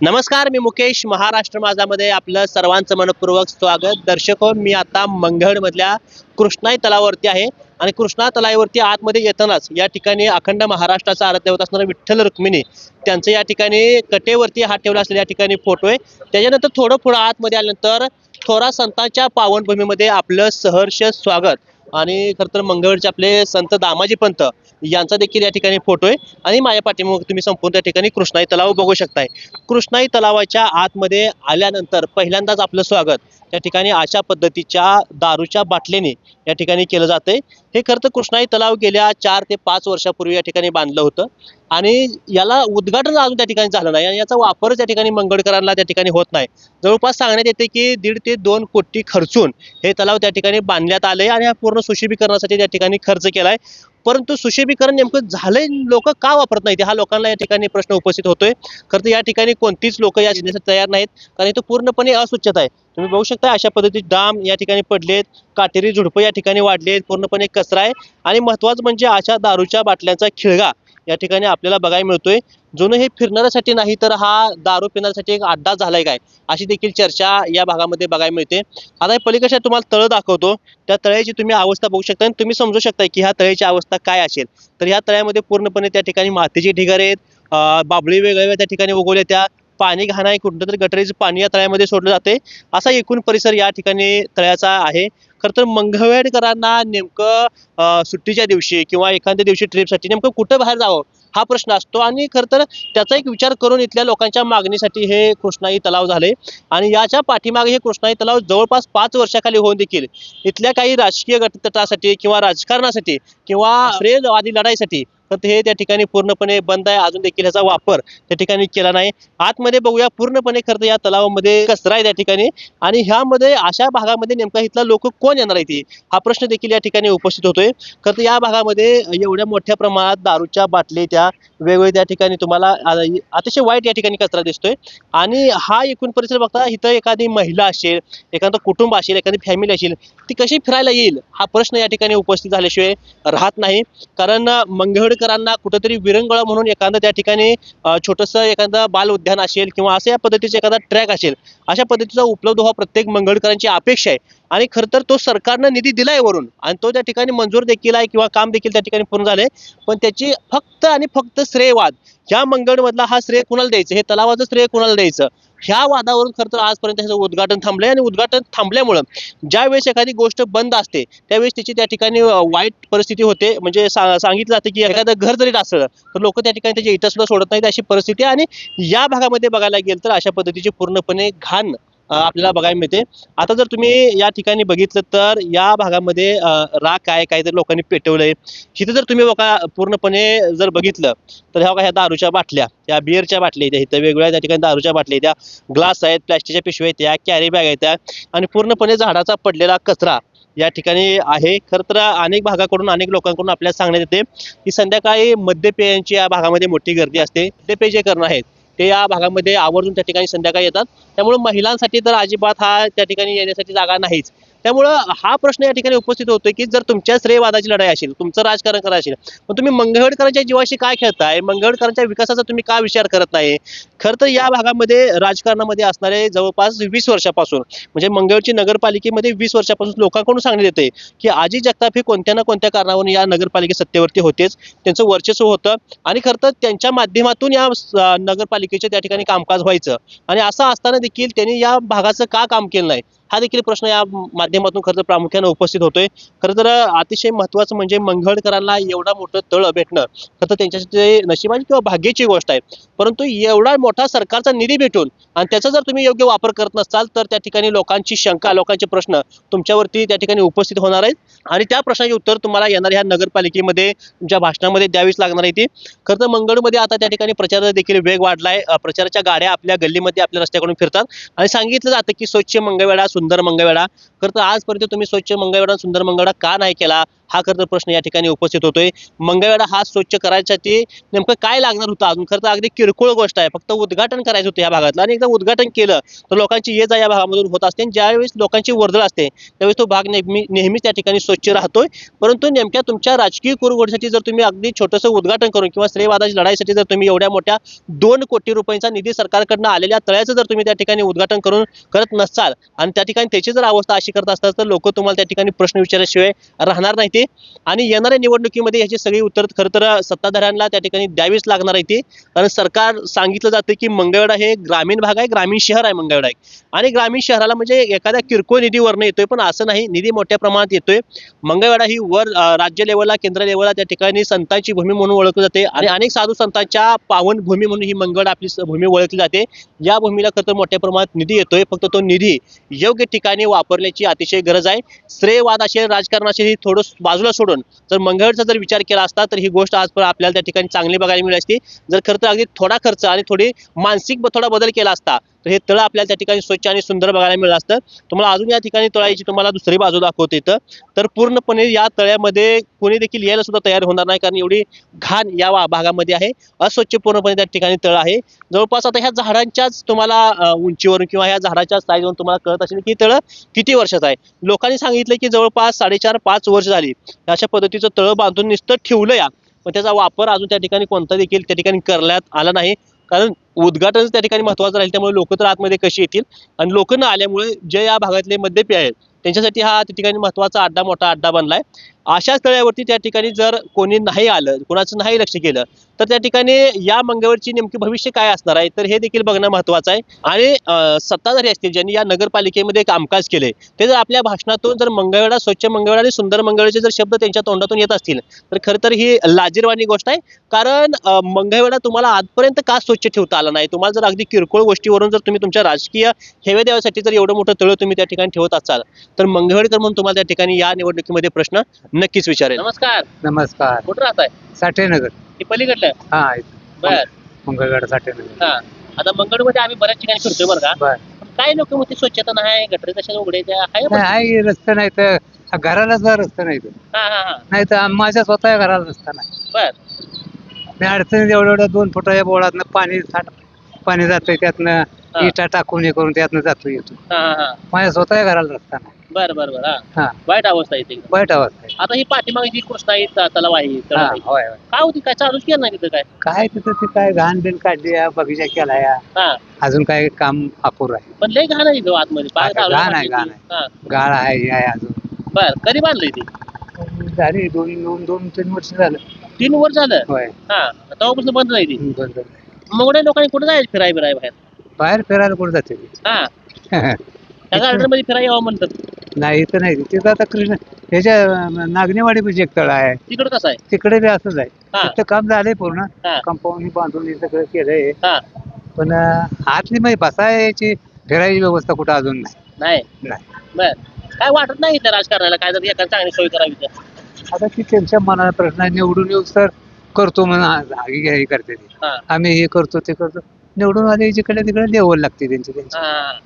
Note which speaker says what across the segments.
Speaker 1: नमस्कार मी मुकेश महाराष्ट्र माझामध्ये आपलं सर्वांचं मनपूर्वक स्वागत. दर्शक हो मी आता मंगळमधल्या कृष्णाई तलावरती आहे आणि कृष्णा तलावरती आतमध्ये येतानाच या ठिकाणी अखंड महाराष्ट्राचा आराध्य होत असणारा विठ्ठल रुक्मिणी त्यांचं या ठिकाणी कटेवरती हात ठेवला असलेला या ठिकाणी फोटो आहे. त्याच्यानंतर थोडं पुढं आतमध्ये आल्यानंतर थोरा संतांच्या पावनभूमीमध्ये आपलं सहर्ष स्वागत. आणि खरं तर मंगळचे आपले संत दामाजी पंत यांचा देखील या ठिकाणी फोटो आहे. आणि माझ्या पाठीमागे तुम्ही संपूर्ण त्या ठिकाणी कृष्णाई तलाव बघू शकताय. कृष्णाई तलावाच्या आतमध्ये आल्यानंतर पहिल्यांदाच आपलं स्वागत. त्या ठिकाणी अशा पद्धतीच्या दारूच्या बाटलीने या ठिकाणी केलं जातंय. हे खरं तर कृष्णाई तलाव गेल्या चार ते पाच वर्षापूर्वी या ठिकाणी बांधलं होतं. आणि याला उद्घाटन अजून त्या ठिकाणी झालं नाही आणि याचा वापर त्या ठिकाणी मंगळकरांना त्या ठिकाणी होत नाही. जवळपास सांगण्यात येते की दीड ते दोन कोटी खर्चून हे तलाव त्या ठिकाणी बांधण्यात आले आणि हा पूर्ण सुशोभीकरणासाठी त्या ठिकाणी खर्च केलाय. परंतु सुशोभीकरण नेमकं झालंय लोक का वापरत नाहीत? हा लोकांना या ठिकाणी प्रश्न उपस्थित होतोय. खरं तर या ठिकाणी कोणतीच लोक या जिल्ह्यासाठी तयार नाहीत. कारण इथं पूर्णपणे अस्वच्छता आहे. तुम्ही बघू शकता अशा पद्धतीत डाम या ठिकाणी पडलेत. काटेरी झुडपं या ठिकाणी वाढले पूर्णपणे कचरा आहे. आणि महत्वाचं म्हणजे अशा दारूच्या बाटल्यांचा खिळगा या ठिकाणी आपल्याला बघायला मिळतोय. जुनं हे फिरणाऱ्यासाठी नाही तर हा दारू पिण्यासाठी एक अड्डा झालाय काय? अशी देखील चर्चा या भागामध्ये बघायला मिळते. आता पलीकडच्या तुम्हाला तळ दाखवतो. त्या तळ्याची तुम्ही अवस्था बघू शकता. आणि तुम्ही समजू शकता की ह्या तळ्याची अवस्था काय असेल. तर ह्या तळ्यामध्ये पूर्णपणे त्या ठिकाणी मातीचे ढिगारे आहेत. बाबळी वेगवेगळ्या त्या ठिकाणी उगवल्या त्या. पाणी घाण आहे. कुठलं तरी गटरीचं पाणी या तळ्यामध्ये सोडलं जाते असा एकूण परिसर या ठिकाणी तळ्याचा आहे. खरं तर मंगळवेडकरांना नेमकं सुट्टीच्या दिवशी किंवा एखाद्या दिवशी ट्रिपसाठी नेमकं कुठं बाहेर जावं हा प्रश्न असतो. आणि खरं तर त्याचा एक विचार करून इथल्या लोकांच्या मागणीसाठी हे कृष्णाई तलाव झाले. आणि याच्या पाठीमागे हे कृष्णाई तलाव जवळपास पाच वर्षाखाली होऊन देखील इथल्या काही राजकीय गटतटासाठी किंवा राजकारणासाठी किंवा श्रेयवादी लढाईसाठी तर हे त्या ठिकाणी पूर्णपणे बंद आहे. अजून देखील ह्याचा वापर त्या ठिकाणी केला नाही. आतमध्ये बघूया पूर्णपणे खरं तर या तलावामध्ये कचरा आहे त्या ठिकाणी. आणि ह्यामध्ये अशा भागामध्ये नेमका इथला लोक कोण येणार आहे हा प्रश्न देखील या ठिकाणी उपस्थित होतोय. खरं तर या भागामध्ये एवढ्या मोठ्या प्रमाणात दारूच्या बाटली त्या वेगवेगळ्या त्या ठिकाणी तुम्हाला अतिशय वाईट या ठिकाणी कचरा दिसतोय. आणि हा एकूण परिसर बघता इथं एखादी महिला असेल एखादं कुटुंब असेल एखादी फॅमिली असेल ती कशी फिरायला येईल? हा प्रश्न या ठिकाणी उपस्थित झाल्याशिवाय राहत नाही. कारण मंगळ मंगळकरांना कुठंतरी विरंगुळा म्हणून एखादं त्या ठिकाणी छोटंसं एखादं बाल उद्यान असेल किंवा असं या पद्धतीचं एखादा ट्रॅक असेल अशा पद्धतीचा उपलब्ध व्हा प्रत्येक मंगळकरांची अपेक्षा आहे. आणि खर तर तो सरकारनं निधी दिलाय वरून आणि तो त्या ठिकाणी मंजूर देखील आहे किंवा काम देखील त्या ठिकाणी पूर्ण झालंय. पण त्याची फक्त आणि फक्त श्रेयवाद या मंगळमधला हा श्रेय कुणाला द्यायचं? हे तलावाचं श्रेय कुणाला द्यायचं? ह्या वादावरून खरं तर आजपर्यंत ह्याचं उद्घाटन थांबलंय आणि उद्घाटन थांबल्यामुळं ज्यावेळेस एखादी गोष्ट बंद असते त्यावेळेस त्याची त्या ठिकाणी वाईट परिस्थिती होते. म्हणजे सा- सांगितलं जातं की एखादं घर जरी असलं तर लोक त्या ठिकाणी त्याची इथं सुद्धा सोडत नाहीत अशी परिस्थिती आहे. आणि या भागामध्ये बघायला गेलं तर अशा पद्धतीची पूर्णपणे घाण आपल्याला बघायला मिळते. आता जर तुम्ही या ठिकाणी बघितलं तर या भागामध्ये अं, राख आहे काहीतरी लोकांनी पेटवलंय. इथे जर तुम्ही बघा पूर्णपणे जर बघितलं तर ह्या ह्या दारूच्या बाटल्या या बिअरच्या बाटल्या आहेत इथं वेगवेगळ्या त्या ठिकाणी दारूच्या बाटल्या त्या ग्लास आहेत प्लॅस्टिकच्या पिशव्या आहेत त्या कॅरी बॅग आहेत त्या. आणि पूर्णपणे झाडाचा पडलेला कचरा या ठिकाणी आहे. खरं तर अनेक भागाकडून अनेक लोकांकडून आपल्याला सांगण्यात येते की संध्याकाळी मद्यपेयांची या भागामध्ये मोठी गर्दी असते. मद्यपेय जे करणं आहेत ते या भागामध्ये आवर्जून त्या ठिकाणी संध्याकाळी येतात. त्यामुळे महिलांसाठी तर अजिबात हा त्या ठिकाणी येण्यासाठी जागा नाहीच. त्यामुळं हा प्रश्न या ठिकाणी उपस्थित होतो की जर तुमच्या श्रेयवादाची लढाई असेल तुमचं राजकारण करायचं असेल पण तुम्ही मंगळवेडकरांच्या जीवाशी काय खेळताय? मंगळवेडकरांच्या विकासाचा तुम्ही का विचार करत नाही? खरं तर या भागामध्ये राजकारणामध्ये असणारे जवळपास वीस वर्षापासून म्हणजे मंगळची नगरपालिकेमध्ये वीस वर्षापासून लोकांकडून सांगण्यात येते की आजी जगताप हे कोणत्या ना कोणत्या कारणावरून या नगरपालिके सत्तेवरती होतेच त्यांचं वर्चस्व होतं आणि खरं तर त्यांच्या माध्यमातून या नगरपालिकेचे त्या ठिकाणी कामकाज व्हायचं. आणि असं असताना देखील त्यांनी या भागाचं का काम केलं नाही? हा देखील प्रश्न या माध्यमातून खरं प्रामुख्याने उपस्थित होतोय. खरं तर अतिशय महत्वाचं म्हणजे मंगळकरांना एवढा मोठं तळ भेटणं खरं तर त्यांच्यासाठी नशिबाची किंवा भाग्याची गोष्ट आहे. परंतु एवढा मोठा सरकारचा निधी भेटून आणि त्याचा जर तुम्ही योग्य वापर करत नसाल तर त्या ठिकाणी लोकांची शंका लोकांचे प्रश्न तुमच्यावरती त्या ठिकाणी उपस्थित होणार आहेत. आणि त्या प्रश्नाचे उत्तर तुम्हाला येणार ह्या नगरपालिकेमध्ये तुमच्या भाषणामध्ये द्यावीच लागणार आहे ती. खरं तर मंगळमध्ये आता त्या ठिकाणी प्रचाराचा देखील वेग वाढलाय. प्रचाराच्या गाड्या आपल्या गल्लीमध्ये आपल्या रस्त्याकडून फिरतात. आणि सांगितलं जातं की स्वच्छ मंगळवेढा सुंदर मंगळवेढा. खरं तर आजपर्यंत तुम्ही स्वच्छ मंगळवेढा सुंदर मंगळवेढा का नाही केला? हा खरं तर प्रश्न या ठिकाणी उपस्थित होतोय. मंगळवेढा हा स्वच्छ करायसाठी नेमकं काय लागणार होतं अजून? खरं तर अगदी किरकोळ गोष्ट आहे. फक्त उद्घाटन करायचं होतं या भागातलं. आणि एकदा उद्घाटन केलं तर लोकांची ये जा या भागामधून होत असते. आणि ज्यावेळेस लोकांची वर्दळ असते त्यावेळेस तो भाग नेहमी नेहमीच त्या ठिकाणी स्वच्छ राहतोय. परंतु नेमक्या तुमच्या राजकीय कुरगोडीसाठी जर तुम्ही अगदी छोटंसं उद्घाटन करून किंवा स्त्रीवादाची लढाईसाठी जर तुम्ही एवढ्या मोठ्या दोन कोटी रुपयांचा निधी सरकारकडनं आलेल्या तळ्याचं जर तुम्ही त्या ठिकाणी उद्घाटन करून करत नसाल आणि त्या ठिकाणी त्याची जर अवस्था अशी करत असतात तर लोक तुम्हाला त्या ठिकाणी प्रश्न विचारल्याशिवाय राहणार नाही होती. आणि येणाऱ्या निवडणुकीमध्ये याची सगळी उत्तर खरं तर सत्ताधाऱ्यांना त्या ठिकाणी द्यावीच लागणार आहे ती. कारण सरकार सांगितलं जातं की मंगळवेढा हे ग्रामीण भाग आहे ग्रामीण शहर आहे मंगळवेढा एक. आणि ग्रामीण शहराला म्हणजे एखाद्या किरकोळ निधीवरनं येतोय पण असं नाही. निधी मोठ्या प्रमाणात येतोय. मंगळवेढा ही वर राज्य लेवलला केंद्र लेवलला त्या ठिकाणी संतांची भूमी म्हणून ओळखली जाते. आणि अनेक साधू संतांच्या पावन भूमी म्हणून ही मंगळवेढा आपली भूमी ओळखली जाते. या भूमीला खरं मोठ्या प्रमाणात निधी येतोय. फक्त तो निधी योग्य ठिकाणी वापरण्याची अतिशय गरज आहे. श्रेयवाद असेल राजकारण असेल ही थोडं बाजूला सोडून जर मंगळचा जर विचार केला असता तर ही गोष्ट आज आपल्याला त्या ठिकाणी चांगली बघायला मिळाली असती. जर खरं तर अगदी थोडा खर्च आणि थोडी मानसिक ब- थोडा बदल केला असता तर हे तळ आपल्याला त्या ठिकाणी स्वच्छ आणि सुंदर बघायला मिळालं असतं. तुम्हाला अजून या ठिकाणी तळायची तुम्हाला दुसरी बाजू दाखवते इथं. तर पूर्णपणे या तळ्यामध्ये कोणी देखील यायला सुद्धा तयार होणार नाही कारण एवढी घाण या वा- भागामध्ये आहे. अस्वच्छ पूर्णपणे त्या ठिकाणी तळ आहे. जवळपास आता ह्या झाडांच्याच तुम्हाला उंचीवरून किंवा ह्या झाडाच्या साईजवरून तुम्हाला कळत असेल की तळ किती वर्षाचं आहे. लोकांनी सांगितलं की जवळपास साडेचार पाच वर्ष झाली. अशा पद्धतीचं तळ बांधून नुसतं ठेवलं या. पण त्याचा वापर अजून त्या ठिकाणी कोणता देखील त्या ठिकाणी करण्यात आला नाही. कारण उद्घाटन त्या ठिकाणी महत्वाचं राहील त्यामुळे लोक तर आतमध्ये कशी येतील? आणि लोक न आल्यामुळे जे या भागातले मद्यपी आहेत. त्यांच्यासाठी हा त्या ठिकाणी महत्त्वाचा अड्डा मोठा अड्डा बनलाय. अशा स्थळावरती त्या ठिकाणी जर कोणी नाही आलं कोणाचं नाही लक्ष केलं तर त्या ठिकाणी या मंगळवरची नेमकी भविष्य काय असणार आहे? तर हे देखील बघणं महत्वाचं आहे. आणि सत्ताधारी असतील ज्यांनी या नगरपालिकेमध्ये कामकाज केले ते जर आपल्या भाषणातून जर मंगळवेढा स्वच्छ मंगळवेढा आणि सुंदर मंगळवेढाचे जर शब्द त्यांच्या तोंडातून येत असतील तर खरं तर ही लाजीरवाणी गोष्ट आहे. कारण अं, मंगळवेढा तुम्हाला आजपर्यंत का स्वच्छ ठेवता आला नाही? तुम्हाला जर अगदी किरकोळ गोष्टीवरून जर तुम्ही तुमच्या राजकीय हेवे देवासाठी जर एवढं मोठं तळ तुम्ही त्या ठिकाणी ठेवत असाल तर मंगळवेडकर म्हणून तुम्हाला त्या ठिकाणी या निवडणुकीमध्ये प्रश्न नक्कीच विचारेल. नमस्कार.
Speaker 2: नमस्कार.
Speaker 1: कुठं राहताय?
Speaker 2: साठेनगर.
Speaker 1: हे पलीकडलं?
Speaker 2: हा
Speaker 1: बर.
Speaker 2: मंगळगड साठेनगर.
Speaker 1: हा. आता मंगळमध्ये आम्ही बऱ्याच ठिकाणी फिरतोय बरं का.
Speaker 2: बर.
Speaker 1: पण काय लोक म्हणते स्वच्छता नाही गटरे तशा उघडे त्या आहे बरं.
Speaker 2: नाही आहे रस्ता नाही तर घराला सुद्धा रस्ता नाही तर.
Speaker 1: हा हा हा.
Speaker 2: नाही तर आम- माझ्या स्वतः घराला रस्ता नाही.
Speaker 1: बर.
Speaker 2: मी अडचणीत एवढं एवढं दोन फुटाच्या बोळातनं पाणी साठ पाणी जातंय त्यातनं. इटा टाकून हे करून त्यातनं जातो येतो. माझ्या स्वतः घराला रस्ता नाही.
Speaker 1: बर बर बर हा.
Speaker 2: हा.
Speaker 1: वाईट अवस्था येते
Speaker 2: वाईट अवस्था आहे.
Speaker 1: आता ही पाठीमागे जी कृष्णा आहे त- तलाव आहे तळ
Speaker 2: हा
Speaker 1: आहे.
Speaker 2: होय होय.
Speaker 1: काय होती? काय चालूच केलं नाही तिथं काय?
Speaker 2: काय तिथं ते काय घाण बिन काढली या बगीचा केला या.
Speaker 1: हा.
Speaker 2: अजून काय काम अपूर आहे.
Speaker 1: पण लय घाण आहे इथं आतमध्ये.
Speaker 2: आता घाण आहे, घाण
Speaker 1: ती. हा.
Speaker 2: गाळ आहे हे आहे अजून.
Speaker 1: बर कधी बांधलंय ती?
Speaker 2: झाली दोन दोन दोन तीन वर्ष झालं.
Speaker 1: तीन वर्ष झालं?
Speaker 2: होय.
Speaker 1: हा. तेव्हापासून बंद नाही ती?
Speaker 2: बंद झालं.
Speaker 1: मग एवढ्या लोकांनी कुठे जायचं फिराय फिराय बाहेर?
Speaker 2: बाहेर फिरायला कुठं जाते
Speaker 1: हा. त्या गार्डनमध्ये फिराय यावं म्हणतात.
Speaker 2: नाही इथं नाही. तिथं आता कृष्ण ह्याच्या नागनेवाडी म्हणजे एक तळ आहे.
Speaker 1: तिकडं कसं आहे?
Speaker 2: तिकडे बी असंच आहे.
Speaker 1: हा.
Speaker 2: तिथं काम झालंय पूर्ण.
Speaker 1: हा.
Speaker 2: कंपाऊंड बांधून हे सगळं केलंय.
Speaker 1: हा.
Speaker 2: पण अं, आतली म्हणजे बसायची फिरायची व्यवस्था कुठं अजून नाही.
Speaker 1: नाही.
Speaker 2: नाही.
Speaker 1: बर. काय वाटत नाही राजकारणाला? काय जर एखादी चांगली सोय करावी तर
Speaker 2: आता ती त्यांच्या मनाला प्रश्न आहे. निवडून येऊ तर करतो म्हणून हे हे करते ते.
Speaker 1: हा.
Speaker 2: आम्ही हे करतो ते करतो. निवडून आले जिकडे तिकडे लेवल लागते त्यांची त्यांची.
Speaker 1: हा.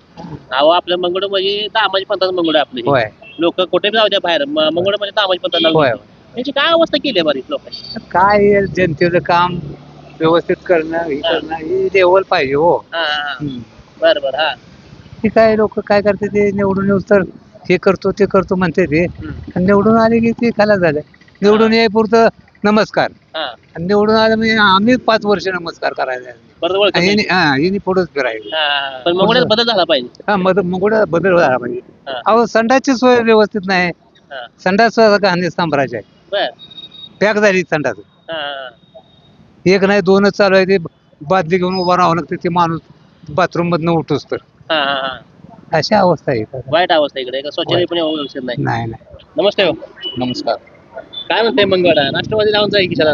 Speaker 1: अहो आपलं मंगळ म्हणजे दामाजी पंथाचं मंगळ आपलं
Speaker 2: होय.
Speaker 1: लोक कुठे बी जाऊ द्या बाहेर. मंगळ म्हणजे दामाजी पंथाला
Speaker 2: होय
Speaker 1: त्यांची काय अवस्था केली आहे बरीच लोक
Speaker 2: काय आहे, जनतेचं काम व्यवस्थित करणं हे
Speaker 1: हा.
Speaker 2: करणं ही लेवल पाहिजे हो.
Speaker 1: हा हा.
Speaker 2: हम्म.
Speaker 1: बर बर हा.
Speaker 2: ते काय लोक काय करते ते निवडून येऊ तर हे करतो ते करतो म्हणते ते. आणि निवडून आले की ते खाला झालं. निवडून यायपुरतं नमस्कार.
Speaker 1: हा.
Speaker 2: आणि निवडून आलं म्हणजे आम्ही पाच वर्ष नमस्कार करायला
Speaker 1: बरं ओळख
Speaker 2: आणि यांनी- हा यांनी पुढंच फिरायला
Speaker 1: पण बदल झाला पाहिजे.
Speaker 2: हा मग मग बदल झाला पाहिजे.
Speaker 1: हा.
Speaker 2: अहो संडासची सोय व्यवस्थित नाही.
Speaker 1: हा.
Speaker 2: संडास गांधी साम्राज्य आहे.
Speaker 1: बर.
Speaker 2: पॅक झाली संडास.
Speaker 1: हा हा
Speaker 2: एक नाही दोनच चालू आहे. ते बादली घेऊन उभा राहावं लागतं. ते माणूस बाथरूम मधनं उठोस तर.
Speaker 1: हा हा हा.
Speaker 2: अशी अवस्था आहे.
Speaker 1: वाईट अवस्था इकडे. का स्वच्छता पण व्यवस्थित नाही.
Speaker 2: नाही नाही.
Speaker 1: नमस्ते हो.
Speaker 3: नमस्कार.
Speaker 1: काय म्हणते मंगळा राष्ट्रवादी लावून जाईल की चला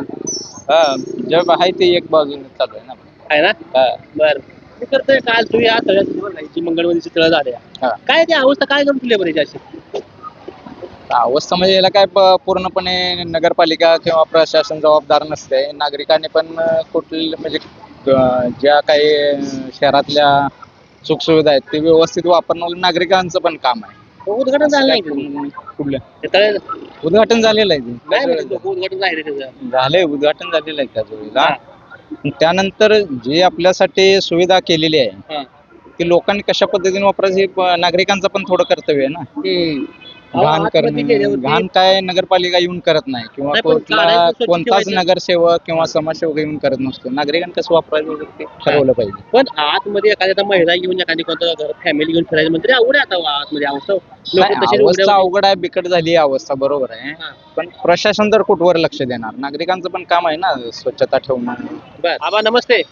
Speaker 3: हा जग आहे ते एक बाजूने चालू आहे ना.
Speaker 1: आहे ना?
Speaker 3: हा.
Speaker 1: बर. मी करतोय काल तू या तळ्याची मंगळवारीची तळ झाल्या
Speaker 3: हा.
Speaker 1: काय ती अवस्था काय करून तुला बरं याची अशी?
Speaker 3: अवस्था म्हणजे याला काय प- पूर्णपणे नगरपालिका किंवा प्रशासन जबाबदार नसते. नागरिकांनी पण कुठले म्हणजे अं, ज्या काही अं, शहरातल्या सुखसुविधा आहेत ते व्यवस्थित वापरणं नागरिकांचं पण काम आहे.
Speaker 1: उद्घाटन झालं नाही का?
Speaker 3: कुठलं
Speaker 1: ते तळे-
Speaker 3: उद्घाटन झालेलं आहे
Speaker 1: नाही
Speaker 3: ते.
Speaker 1: म्हणजे लोकं उद्घाटन राहिले त्याचं
Speaker 3: झालंय उद्घाटन झालेलं आहे वेळेला त्यानंतर जे आपल्यासाठी सुविधा केलेली आहे
Speaker 1: हा.
Speaker 3: ती लोकांनी कशा पद्धतीने वापरायची हे प- नागरिकांचं पण थोडं कर्तव्य आहे ना
Speaker 1: हम्म.
Speaker 3: घाण करणं घाण काय नगरपालिका येऊन करत नाही किंवा
Speaker 1: नाही, पण
Speaker 3: कुठला
Speaker 1: काढायचं, स्वच्छ
Speaker 3: कोणताच
Speaker 1: ठेवायचं.
Speaker 3: नगरसेवक किंवा समाजसेवक येऊन करत नसतो. नागरिकांनी कसं वापरायचं वगैरे ते ठरवलं पाहिजे.
Speaker 1: पण आतमध्ये एखाद्या महिला घेऊन एखादी कोणतं घर फॅमिली घेऊन फिरायचं म्हणजे अवघड आहे आता आतमध्ये अवस्था. लोक
Speaker 3: नाही,
Speaker 1: तशी
Speaker 3: अवस्था
Speaker 1: उघड्यावर-
Speaker 3: अवघड आहे बिकट झाली आहे अवस्था बरोबर आहे.
Speaker 1: हा.
Speaker 3: पण प्रशासन तर कुठवर लक्ष देणार? नागरिकांचं पण काम आहे ना स्वच्छता ठेवणं.
Speaker 1: आबा नमस्ते.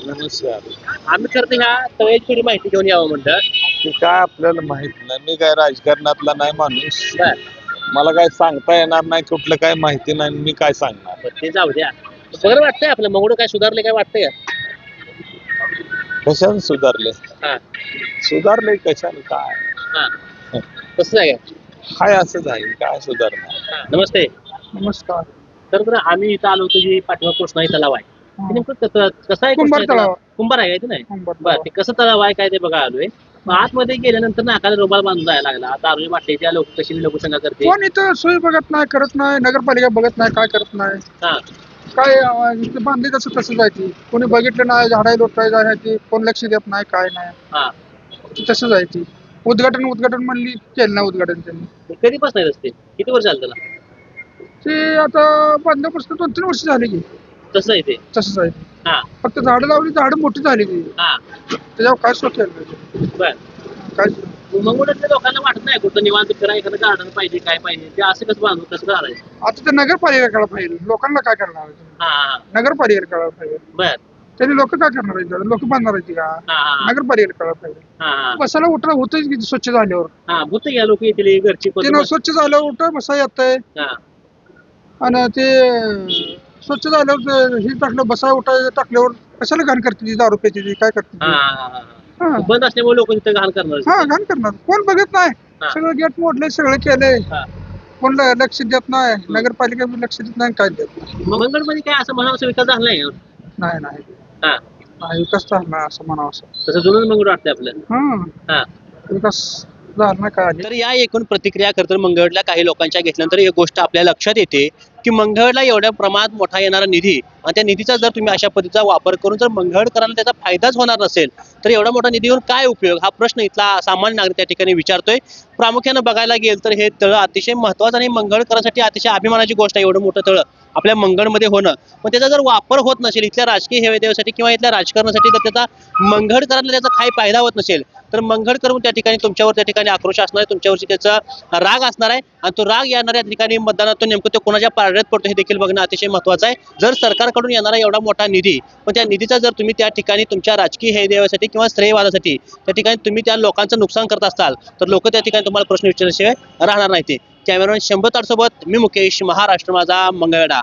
Speaker 4: नमस्कार.
Speaker 1: आम्ही करतो ह्या तळ्याची माहिती घेऊन यावं म्हणतं
Speaker 4: ते काय आपल्याला माहीत नाही मी काय राजकारणातला नाही माणूस.
Speaker 1: बर.
Speaker 4: मला काय सांगता येणार नाही कुठलं काय माहिती नाही मी काय सांगणार?
Speaker 1: बरं, ते जाऊ द्या. बरं वाटतंय आपलं मंगळ काय सुधारले काय वाटतंय?
Speaker 4: कशाने सुधारले?
Speaker 1: हा.
Speaker 4: सुधारले कशाने? काय?
Speaker 1: हा. कसं आहे.
Speaker 4: हाय असंच आहे काय सुधारणार?
Speaker 1: हा, नमस्ते.
Speaker 5: नमस्कार.
Speaker 1: तर बरं आम्ही इथं आलो होतो जी पाठवा कृष्णाई तलाव आहे ते नेमकं कसं कसं आहे
Speaker 5: कुंभार
Speaker 1: कृष्णाई
Speaker 5: तलाव.
Speaker 1: कुंभार आहे का ते नाही?
Speaker 5: कुंभार
Speaker 1: बरं ते कसं तलाव आहे काय ते बघा आलोय. मग आतमध्ये गेल्यानंतर नाकाला रुमाल बांधून जायला लागला. दारूच्या बाटलीच्या लोक कशी लोकसंख्या करते?
Speaker 5: कोण इथं सोय बघत नाही करत नाही नगरपालिका बघत नाही काय करत नाही?
Speaker 1: हा.
Speaker 5: काय अं, इथं बांधली तसं तसंच जायची. कोणी बघितलं नाही झाडा लोटाय जायची कोण लक्ष देत नाही काय नाही.
Speaker 1: हा.
Speaker 5: तसं जायची. उद्घाटन उद्घाटन म्हणली केलं नाही उद्घाटन त्यांनी.
Speaker 1: कधीपासून आहे रस्ते किती वर्ष झालं त्याला?
Speaker 5: ते आता बांधल्यापासून दोन तीन वर्ष झाली की.
Speaker 1: तसं आहे ते.
Speaker 5: तसंच आहे ते.
Speaker 1: हा.
Speaker 5: फक्त झाडं लावली झाडं मोठी झाली ती.
Speaker 1: हा.
Speaker 5: त्याच्यावर काय.
Speaker 1: बर.
Speaker 5: काय?
Speaker 1: लोकांना वाटत नाही कुठं निवांत फिरा एखादं गार्डन पाहिजे काय पाहिजे. ते असं कसं बांधू कसं
Speaker 5: आता ते नगरपालिका पाहिजे. लोकांना काय करणार आहे?
Speaker 1: हा हा.
Speaker 5: नगरपालिका पाहिजे.
Speaker 1: बर.
Speaker 5: त्यांनी लोक काय करणार आहेत लोक बांधणार आहेत का?
Speaker 1: हा हा.
Speaker 5: नगरपालिका पाहिजे.
Speaker 1: हा हा.
Speaker 5: बसायला उठला होतच किती स्वच्छ झाल्यावर.
Speaker 1: हा भूत घ्या लोक येतील घरची
Speaker 5: ते
Speaker 1: पण
Speaker 5: ना स्वच्छ झाल्यावर उठ बसा येत
Speaker 1: हा.
Speaker 5: आणि ते स्वच्छ झाल्यावर हे टाकलं बसा उठा टाकल्यावर कशाला घाण करते दारू प्यायची काय करते
Speaker 1: हा, बंद असल्यामुळे लोक तिथं घाण करणार
Speaker 5: हा घाण करणार. कोण बघत नाही.
Speaker 1: हा.
Speaker 5: सगळं गेट मोडले सगळं केलंय.
Speaker 1: हा.
Speaker 5: कोण ल- लक्ष देत नाही. नगरपालिका बी लक्ष देत नाही काय देत नाही.
Speaker 1: मंगळमध्ये काय असं म्हणावं विकास झाला नाही?
Speaker 5: नाही नाही.
Speaker 1: हा.
Speaker 5: नाही, विकास झाला नाही असं म्हणावं असं.
Speaker 1: तसं जुनं मंगळ वाटतंय आपलं.
Speaker 5: हा.
Speaker 1: हा.
Speaker 5: विकास झाला काय
Speaker 1: तर या एकूण प्रतिक्रिया करतो मंगळला काही लोकांच्या घेतल्यानंतर एक गोष्ट आपल्या लक्षात येते की मंगळला एवढ्या प्रमाणात मोठा येणारा निधी आणि त्या निधीचा जर तुम्ही अशा पद्धतीचा वापर करून जर मंगळकरांना त्याचा फायदाच होणार नसेल तर एवढा मोठा निधी येऊन काय उपयोग? हा प्रश्न इथला सामान्य नागरिक त्या ठिकाणी विचारतोय. प्रामुख्यानं बघायला गेलं तर हे तळं अतिशय महत्वाचं आणि मंगळकरांसाठी अतिशय अभिमानाची गोष्ट आहे एवढं मोठं तळं. आपल्या मंगळमध्ये होणं. पण त्याचा जर वापर होत नसेल इथल्या राजकीय हेवेदेवासाठी किंवा इथल्या राजकारणासाठी जर त्याचा मंगळकरांना त्याचा काही फायदा होत नसेल. तर मंगळकर त्या ठिकाणी तुमच्यावर त्या ठिकाणी आक्रोश असणार आहे तुमच्यावरची त्याचा राग असणार आहे. आणि तो राग येणाऱ्या ठिकाणी मतदानातून नेमकं तो कोणाच्या पारड्यात पडतो हे देखील बघणं अतिशय महत्वाचं आहे. जर सरकारकडून येणारा एवढा मोठा निधी पण त्या निधीचा जर तुम्ही त्या ठिकाणी तुमच्या राजकीय हेदेवासाठी किंवा श्रेयवादासाठी त्या ठिकाणी तुम्ही त्या लोकांचं नुकसान करत असाल तर लोक त्या ठिकाणी तुम्हाला प्रश्न विचारल्याशिवाय राहणार नाही ते कॅमेरामॅन शंभर तारसोबत मी मुकेश महाराष्ट्र माझा मंगळवेढा.